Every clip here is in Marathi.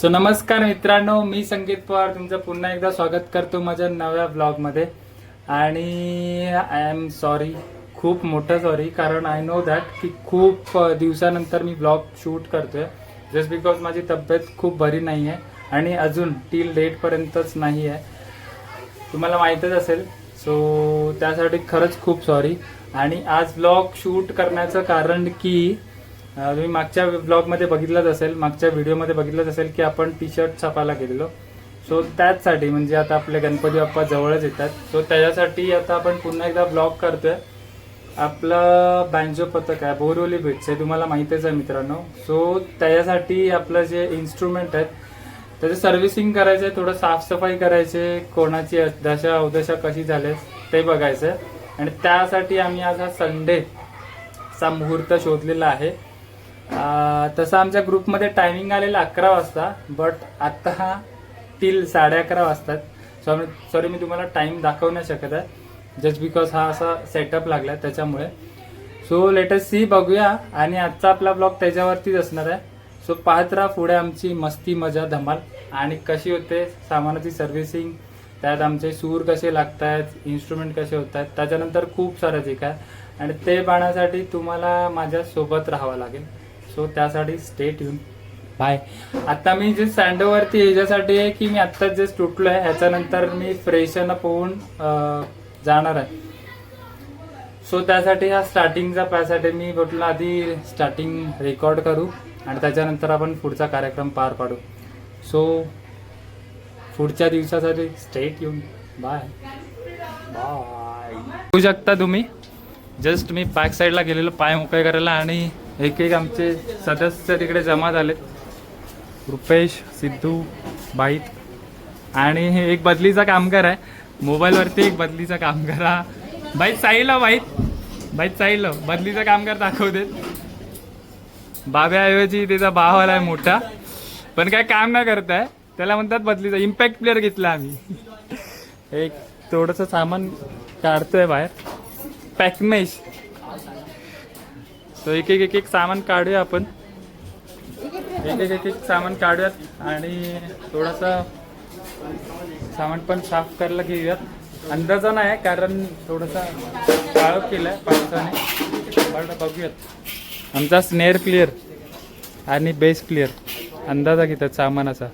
सो नमस्कार मित्रांनो मी संगीत पवार. तुमचं पुन्हा एकदा स्वागत करतो माझ्या नव्या ब्लॉगमध्ये आणि आय एम सॉरी खूप मोठं सॉरी कारण आय नो दॅट की खूप दिवसानंतर मी ब्लॉग शूट करतोय. जस्ट बिकॉज माझी तब्येत खूप बरी नाही आहे आणि अजून टील डेटपर्यंतच नाही आहे तुम्हाला माहीतच असेल. सो त्यासाठी खरंच खूप सॉरी आणि आज ब्लॉग शूट करण्याचं कारण की तुम्ही मागच्या ब्लॉगमध्ये बघितलंच असेल मागच्या व्हिडिओमध्ये बघितलंच असेल की आपण टी शर्ट छापायला गेलेलो. सो त्याचसाठी म्हणजे आता आपले गणपती बाप्पा जवळच येतात. सो त्याच्यासाठी आता आपण पुन्हा एकदा ब्लॉग करतोय. आपलं बँजो पथक आहे बोरिवली बिट्स हे तुम्हाला माहितीच आहे मित्रांनो. सो त्याच्यासाठी आपलं जे इन्स्ट्रुमेंट आहेत त्याचं सर्व्हिसिंग करायचं आहे थोडं साफसफाई करायचे कोणाची दशा अवदशा कशी झाली ते बघायचं आहे. आणि त्यासाठी आम्ही आज हा संडेचा मुहूर्त शोधलेला आहे. तसं आमच्या ग्रुपमध्ये टायमिंग आलेला अकरा वाजता बट आत्ता हा टिल साडे अकरा वाजतात. सॉरी सॉरी मी तुम्हाला टाईम दाखवू नाही शकत आहे. जस्ट बिकॉज हा असा सेटअप लागला त्याच्यामुळे. सो लेटेस्ट सी बघूया. आणि आजचा आपला ब्लॉग त्याच्यावरतीच असणार आहे. सो पाहत राहा पुढे आमची मस्ती मजा धमाल. आणि कशी होते सामानाची सर्व्हिसिंग त्यात आमचे सूर कसे लागत आहेत इन्स्ट्रुमेंट कसे होत आहेत त्याच्यानंतर खूप सारं जे काय. आणि ते पाहण्यासाठी तुम्हाला माझ्या सोबत राहावं लागेल. सो त्यासाठी स्टेट येऊन बाय आता मी जे सँडोवरती ह्याच्यासाठी आहे की मी आत्ताच जे तुटलो आहे ह्याच्यानंतर मी फ्रेशन अं, जाणार आहे. सो त्यासाठी हा स्टार्टिंगचा पॅसाठी मी म्हटलं आधी स्टार्टिंग रेकॉर्ड करू आणि त्याच्यानंतर आपण पुढचा कार्यक्रम पार पाडू. सो पुढच्या दिवसासाठी स्टेट येऊन बाय बाय बघू शकता तुम्ही. जस्ट मी बॅक साईडला गेलेलो पाय मोकळे करायला आणि एक एक आमचे सदस्य तिकडे जमा झालेत रुपेश सिद्धू बाईत. आणि हे एक बदलीचा कामगार आहे. मोबाईलवरती एक बदलीचा कामगार हा. बाईत साईडला बाईत. बाईत साईडला बदलीचा कामगार दाखवतेत बाब्याऐवजी त्याचा भाव आहे मोठा. पण काय काम नाही करताय. त्याला म्हणतात बदलीचा. इम्पॅक्ट प्लेअर घेतला आम्ही. एक थोडंसं सामान काढतोय बाहेर. पॅकमेश. सो एक एक एक एक सामान काढूया आपण. एक एक एक एक सामान काढूयात आणि थोडासा सामान पण साफ करायला घेऊयात. अंदाजा नाही कारण थोडासा काळप केलं आहे पावसाने. बरं बघूयात. आमचा स्नेअर क्लिअर आणि बेस क्लिअर अंदाजा घेतात सामानाचा.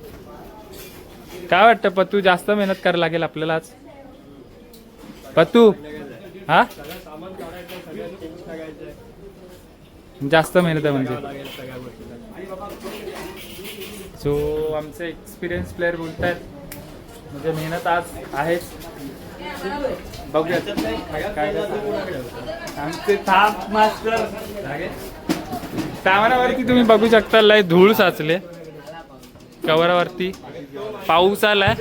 काय वाटतं पतू? जास्त मेहनत करायला लागेल आपल्याला आज? पतू? हा? जास्त मेहनत आहे म्हणजे. सो आमचे एक्सपिरियन्स प्लेअर बोलत आहेत म्हणजे मेहनत आज आहेच. बघूया काय आमचे थाप मास्टर सामानावरती तुम्ही बघू शकता लय धूळ साचले. कवरावरती पाऊस आलाय.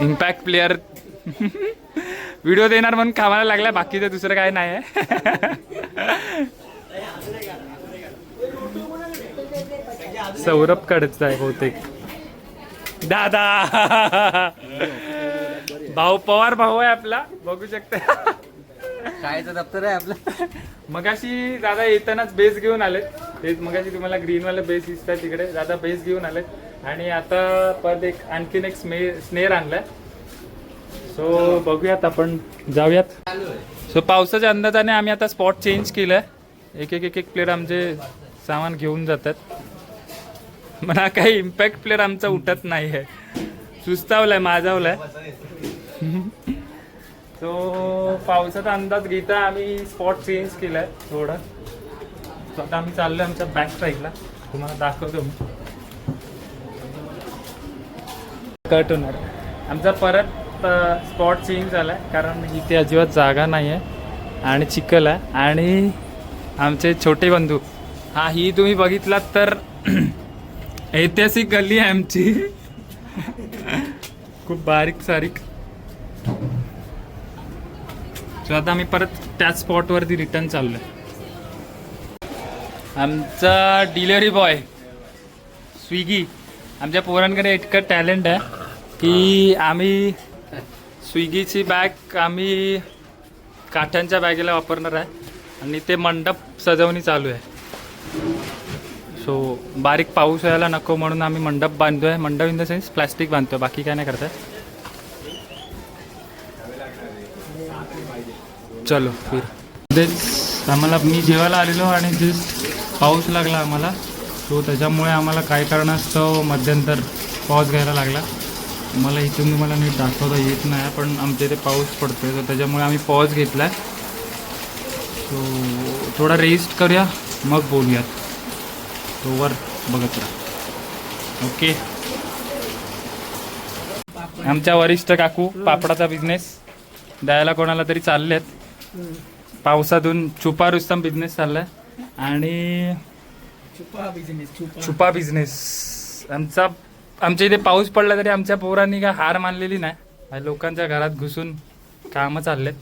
इम्पॅक्ट प्लेअर व्हिडिओ देणार म्हणून कामाला लागला बाकीचं दुसरं काय नाही आहे. सौरभ कडचा आहे बहुतेक. दादा! भाऊ पवार भाऊ आहे आपला बघू शकता. कायचं दप्तर आहे आपलं. मगाशी दादा येतानाच बेस घेऊन आलेत. ते मगाशी तुम्हाला ग्रीन वाले बेस दिसतात तिकडे. दादा बेस घेऊन आलेत. आणि आता परत एक आणखीन एक स्मे स्नेअर आणलाय. सो बघूयात आपण. जाऊयात. सो पावसाच्या अंदाजाने आम्ही आता स्पॉट चेंज केलंय. एक एक एक एक प्लेअर आमचे सामान घेऊन जातात. मला काही इम्पॅक्ट प्लेअर आमचा उठत नाही आहे सुस्तावलाय माझावलाय सो पावसाचा अंदाज घेता आम्ही स्पॉट चेंज केलाय थोडं. So आता आम्ही चाललोय आमच्या बॅक साईडला तुम्हाला दाखवतो मी. कट होणार. आमचा परत स्पॉट चेंज झालाय. कारण इथे अजिबात जागा नाही आहे आणि चिखल आहे. आणि आमचे छोटे बंधू हा ही तुम्ही बघितलात तर ऐतिहासिक गल्ली आहे आमची. खूप बारीक सारीक. सो आता आम्ही परत त्याच स्पॉटवरती रिटर्न चाललोय. आमचा डिलेवरी बॉय स्विगी आमच्या पोरांकडे इतकं टॅलेंट आहे की आम्ही स्विगीची बॅग आम्ही काठ्यांच्या बॅगेला वापरणार आहे आणि ते मंडप सजवणी चालू आहे. सो बारीक पाऊस यायला नको म्हणून आम्ही मंडप बांधतोय. मंडप इन द सेन्स प्लॅस्टिक बांधतोय बाकी काय नाही करताय चलो फिर. तेच आम्हाला मी जेवायला आलेलो आणि जस्ट पाऊस लागला आम्हाला. सो त्याच्यामुळे आम्हाला काय कारणास्तव मध्यंतर पॉज घ्यायला लागला. मला इथून तुम्हाला नीट दाखवता येत नाही पण आमच्या इथे पाऊस पडतोय तर त्याच्यामुळे आम्ही पॉज घेतला आहे सो थोडा रेस्ट करूया मग बोलूयात. तोवर बघत राहा. ओके आमच्या वरिष्ठ काकू पापडाचा बिझनेस द्यायला कोणाला तरी चाललेत. पावसातून छुपा रुस्तम बिझनेस चाललाय. आणि छुपा बिझनेस आमचा आमच्या इथे पाऊस पडला तरी आमच्या पोरांनी काय हार मानलेली नाही. लोकांच्या घरात घुसून कामं चाललेत.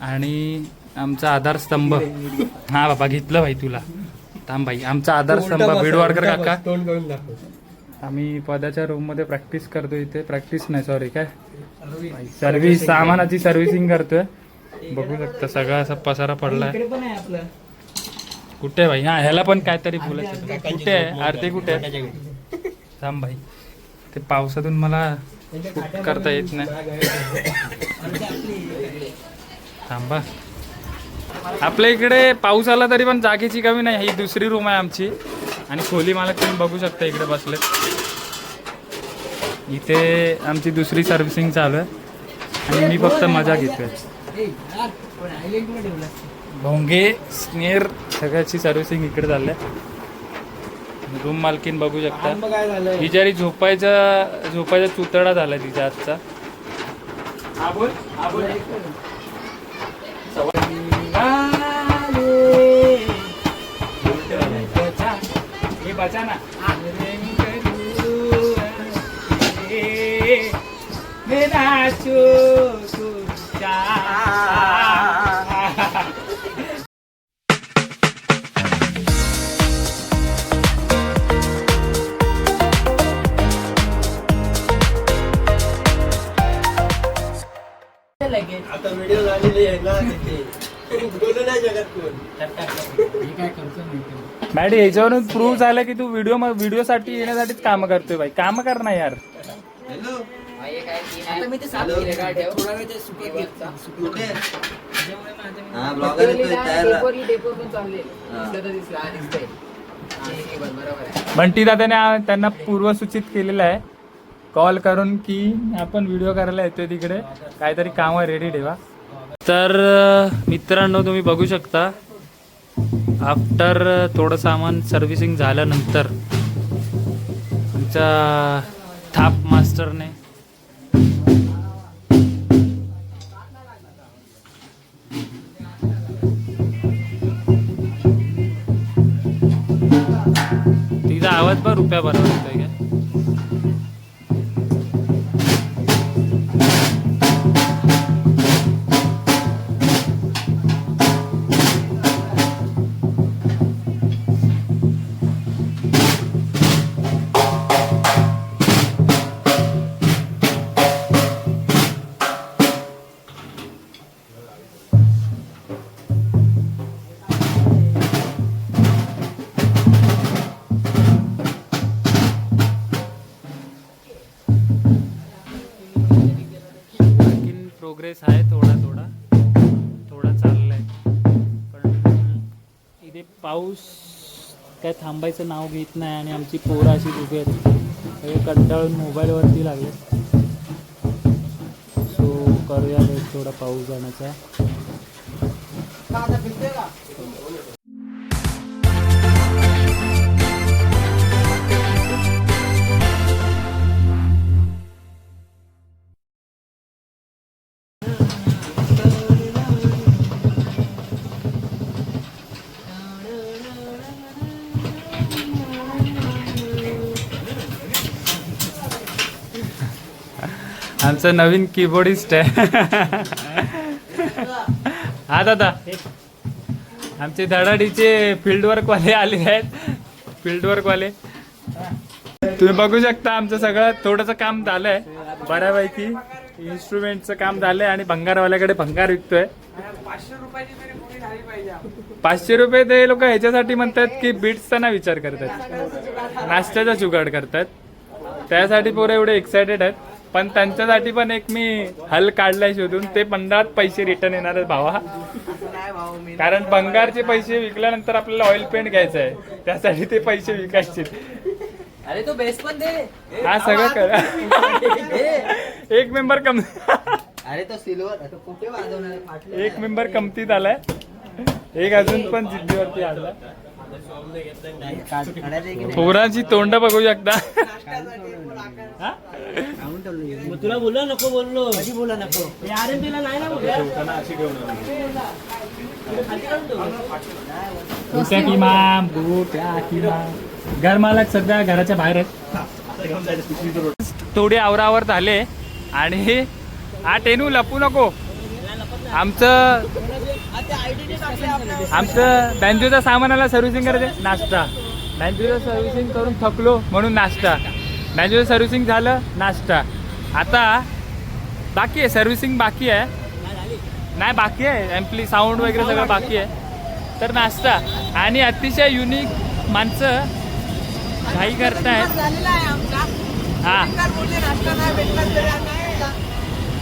आणि आमचा आधारस्तंभ हा बाबा घेतलं भाई तुला. थांब भाई आमचा आधारस्तंभ बीडवाडकर काका. तोंड करून दाखव. आम्ही पदाच्या रूममध्ये प्रॅक्टिस करतो इथे. प्रॅक्टिस नाही सॉरी काय? सर्व्हिस सामानाची सर्व्हिसिंग करतोय. बघू शकता सगळा असा पसारा आपलं. कुठे आहे भाई? हा ह्याला पण काहीतरी बोलायचं. कुठे आहे? आरती कुठे आहे? थांब भाई. ते पावसातून मला करता येत नाही. थांबा. आपल्या इकडे पाऊस आला तरी पण जागेची कमी नाही. ही दुसरी रूम आहे आमची. आणि खोली मला तुम्ही बघू शकता इकडे बसले इथे आमची दुसरी सर्व्हिसिंग चालू आहे. आणि मी फक्त मजा घेतोय. भोंगे स्नेर सगळ्याची सर्व्हिसिंग इकडे चालली आहे रूम मालकीन बघू शकता. बिचारी झोपायचा झोपायचा चुतडा झाला तिच्या आजचा हे बचा आता व्हिडिओ झालेली आहे ना तिथे. बोलू नाही शकत कोण. मॅडी याच्यावरून प्रूव्ह झालं की तू व्हिडिओ व्हिडिओ साठी येण्यासाठीच काम करतोय बाई. काम कर ना यार. बंटी दादाने त्यांना पूर्वसूचित केलेलं आहे. कॉल करून की आपण व्हिडिओ करायला येतोय तिकडे. काहीतरी कामं रेडी ठेवा. तर मित्रांनो तुम्ही बघू शकता आफ्टर थोडं सामान सर्व्हिसिंग झाल्यानंतर आमच्या थाप मास्टरने तिचा आवाज पण रुपया बरोबर होतोय प्रोग्रेस आहे थोडा थोडा. थोडा चाललाय. पण इथे पाऊस काय थांबायचं नाव घेत नाही आणि आमची पोरं अशी उभी आहेत. सगळे कंटाळून मोबाईलवरती लागले. सो करूया थोडा पाऊस जाण्याचा. आमचं नवीन कीबोर्डिस्ट आहे. हा दादा. आमचे धडाडीचे फील्ड वर्क वाले आले आहेत. फील्ड वर्क वाले तुम्ही बघू शकता आमचं सगळं थोडंसं काम झालंय. बऱ्यापैकी इन्स्ट्रुमेंटचं काम झालंय आणि भंगारवाल्याकडे भंगार विकतोय. पाचशे रुपये ते लोक ह्याच्यासाठी म्हणतात की बीट्सचा ना विचार करतात. नाश्त्याचा जुगाड करतात. त्यासाठी पोरं एवढे एक्सायटेड आहेत. पण त्यांच्यासाठी पण एक मी हल काढलाय शोधून. ते पंधरात पैसे रिटर्न येणार आहेत भावा. कारण भंगारचे पैसे विकल्यानंतर आपल्याला ऑइल पेंट घ्यायचं आहे. त्यासाठी ते पैसे विकायचे. अरे तो बेस पण दे. हा सगळं करा. एक मेंबर कम अरे तो सिल्वर तो कुठे वाजवणार एक मेंबर कमतीत आलाय. एक अजून पण जिद्दीवरती आलाय. पोरांची तोंड बघू शकता? तुला बोललो नको बोललो. कधी बोला नको? आर एम पीला नाही ना बोललो? बुट्या किमान बुट्या किमान घर मालक सध्या घराच्या बाहेर आहेत. थोडी आवरावर झाले आणि हा टेनू लपू नको. आमचं आमचं बँजोच्या सामानाला सर्व्हिसिंग करायचं? नाश्ता. बँजोचं सर्व्हिसिंग करून थकलो म्हणून नाश्ता. बँजोचं सर्व्हिसिंग झालं नाश्ता. आता बाकी आहे सर्व्हिसिंग बाकी आहे. नाही बाकी आहे. एम्पली साऊंड वगैरे सगळं बाकी आहे. तर नाश्ता. आणि अतिशय युनिक माणसं घाई करतायत. हा.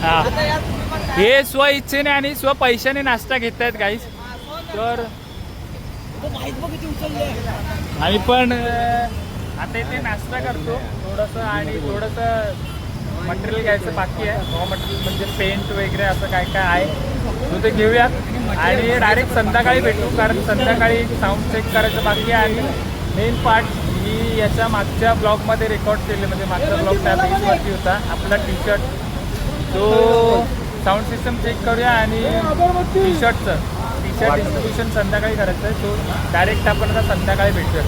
हा. हे स्व इच्छेने आणि स्व पैशाने नाश्ता घेत आहेत गाईस तर आम्ही पण आता इथे नाश्ता करतो. थोडंसं आणि थोडंसं मटेरियल घ्यायचं बाकी आहे. रॉ मटेरियल म्हणजे पेंट वगैरे असं काय काय आहे. तो ते घेऊया आणि डायरेक्ट संध्याकाळी भेटू कारण संध्याकाळी साऊंड चेक करायचं बाकी आहे. आणि मेन पार्ट ही याच्या मागच्या ब्लॉगमध्ये रेकॉर्ड केले. म्हणजे मागचा ब्लॉग त्या पेजवरती होता. आपला टी शर्ट तो साऊंड सिस्टम चेक करूया आणि टी शर्टचं टी शर्ट डिस्ट्रीब्युशन संध्याकाळी करायचं आहे. सो डायरेक्ट आपण आता संध्याकाळी भेटूया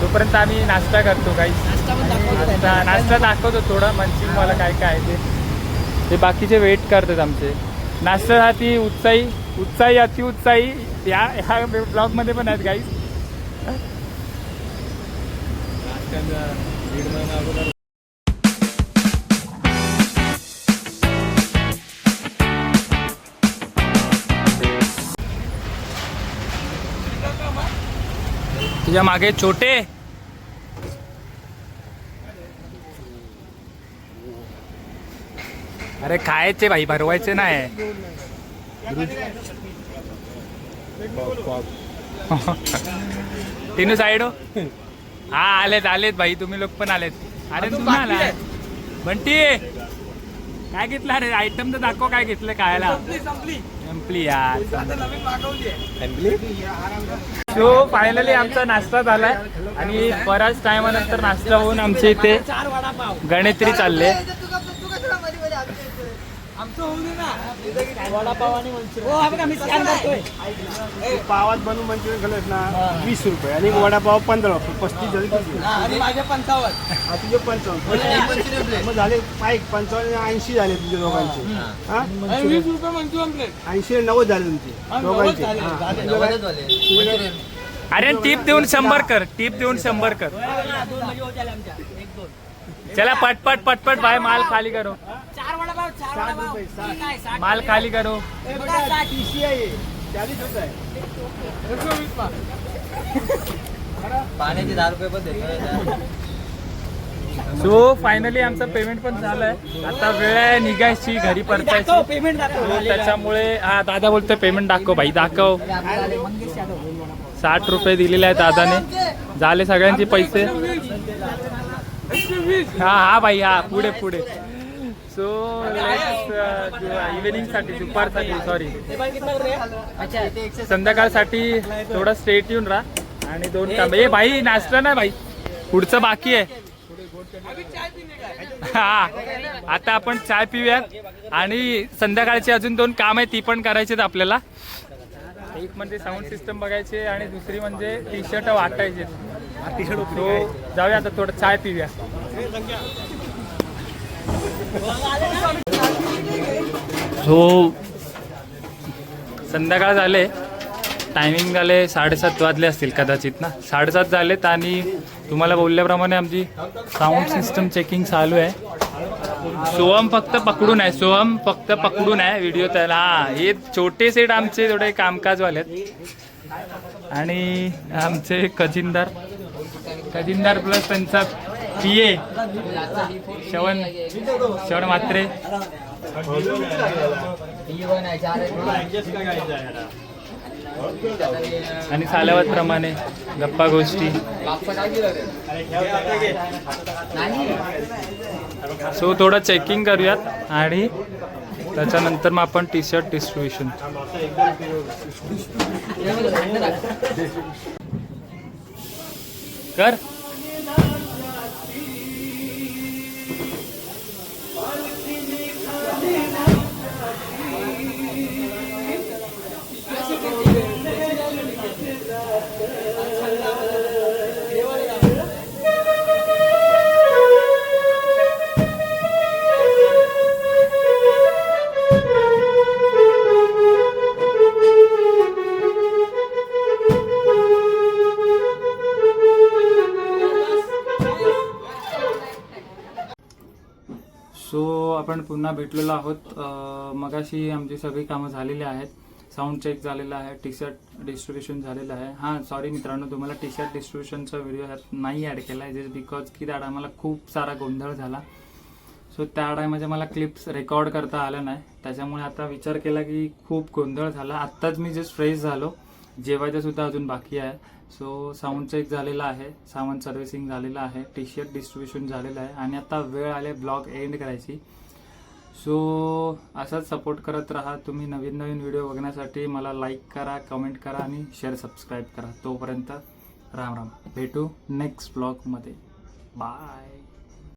तोपर्यंत आम्ही नाश्ता करतो काही नाश्ता नाश्ता दाखवतो थोडा. मंचिंग मला काय काय आहे ते. ते बाकीचे वेट करतात आमचे. नाश्त्यासाठी उत्साही उत्साही अतिउत्साही. या ह्या ब्लॉगमध्ये पण आहेत गाईज तुझ्या मागे छोटे. अरे खायचे भाई भरवायचे नाही. तीन साईड हो. हा आलेत आलेत भाई तुम्ही लोक पण आलेत. अरे तुम्ही आला बंटी. काय घेतलं? अरे आयटम तर दाखव काय घेतलं खायला. सो फायनली आमचा नाश्ता झालाय. आणि बराच टायमानंतर नाश्ता होऊन आमच्या इथे गणेत्री चालले पावात बनवून मंचुरियन खाल्लं ना वीस रुपये. आणि वडापाव पंधरा रुपये पस्तीस झाले आणि माझे पंचावन्न. हा, तुझे पंचावन्न. मग झाले पाईक पंचावन्न आणि ऐंशी झाले तुझे दोघांचे. हा. वीस रुपये मंचुरियन प्लेट ऐंशी आणि नव्वद झाले तुमचे. दोघांचे. हा. अरे टीप देऊन शंभर कर टीप देऊन शंभर कर. चला पटपट पटपट भाई माल खाली करो. साठ रुपये, साठ. आहे, माल खाली करो हे बघा, TC आहे. चाळीस रुपये आहे. पाण्याचे दहा रुपये पण देतो सो फायनली आमचं पेमेंट पण झालंय आता वेळ आहे निघायची घरी परतायची पेमेंट त्याच्यामुळे हा दादा बोलतोय पेमेंट दाखव भाई दाखव साठ रुपये दिलेले आहेत दादाने झाले सगळ्यांचे पैसे हा हा भाई हा पुढे पुढे सो इव्हिनिंगसाठी दुपारसाठी सॉरी संध्याकाळसाठी थोडं स्टेट येऊन राहा आणि दोन काम. ए भाई नाश्ता नाही भाई. पुढचं बाकी आहे. हा आता आपण चाय पिऊयात. आणि संध्याकाळची अजून दोन काम आहे ती पण करायची आपल्याला. एक म्हणजे साऊंड सिस्टम बघायचे आणि दुसरी म्हणजे टी शर्ट वाटायचे. जाऊया आता थोडं चाय पिऊया. सो संध्याकाळ झाले टायमिंग झाले साडेसात वाजले असतील कदाचित ना? साडेसात झालेत आणि तुम्हाला बोलल्याप्रमाणे आमची साऊंड सिस्टम चेकिंग चालू आहे. सोहम फक्त पकडून आहे सोहम फक्त पकडून आहे व्हिडिओ त्याला. हा हे छोटे सेट आमचे थोडे कामकाजवाले आहेत आणि आमचे खजिनदार. खजिनदार प्लस त्यांचा पी ए श्रवण श्रवण म्हात्रे ही पण आणि गप्पा गोष्टी. सो थोडं चेकिंग करूयात आणि त्याच्यानंतर मग आपण टी शर्ट डिस्ट्रीब्युशन कर. पुन्हा भेटलेलो आहोत. मगाशी आमची सगळी कामं झालेली आहेत. साऊंड चेक झालेला आहे टी शर्ट डिस्ट्रीब्युशन झालेलं आहे. हां सॉरी मित्रांनो तुम्हाला टी शर्ट डिस्ट्रीब्युशनचा व्हिडिओ ह्यात नाही ॲड केला आहे जस्ट बिकॉज की त्या टायमाला खूप सारा गोंधळ झाला. सो त्या टायमाच्या मला क्लिप्स रेकॉर्ड करता आलं नाही. त्याच्यामुळे आता विचार केला की खूप गोंधळ झाला. आत्ताच मी जस्ट फ्रेश झालो. जेवायचं सुद्धा अजून बाकी आहे. सो साऊंड चेक झालेला आहे. सामान सर्व्हिसिंग झालेलं आहे. टी शर्ट डिस्ट्रीब्युशन झालेलं आहे. आणि आता वेळ आले ब्लॉग एंड करायची. सो असाच सपोर्ट करत राहा. तुम्ही नवीन नवीन व्हिडिओ बघण्यासाठी मला लाईक करा कमेंट करा आणि शेअर सबस्क्राईब करा. तोपर्यंत राम राम. भेटू नेक्स्ट ब्लॉगमध्ये बाय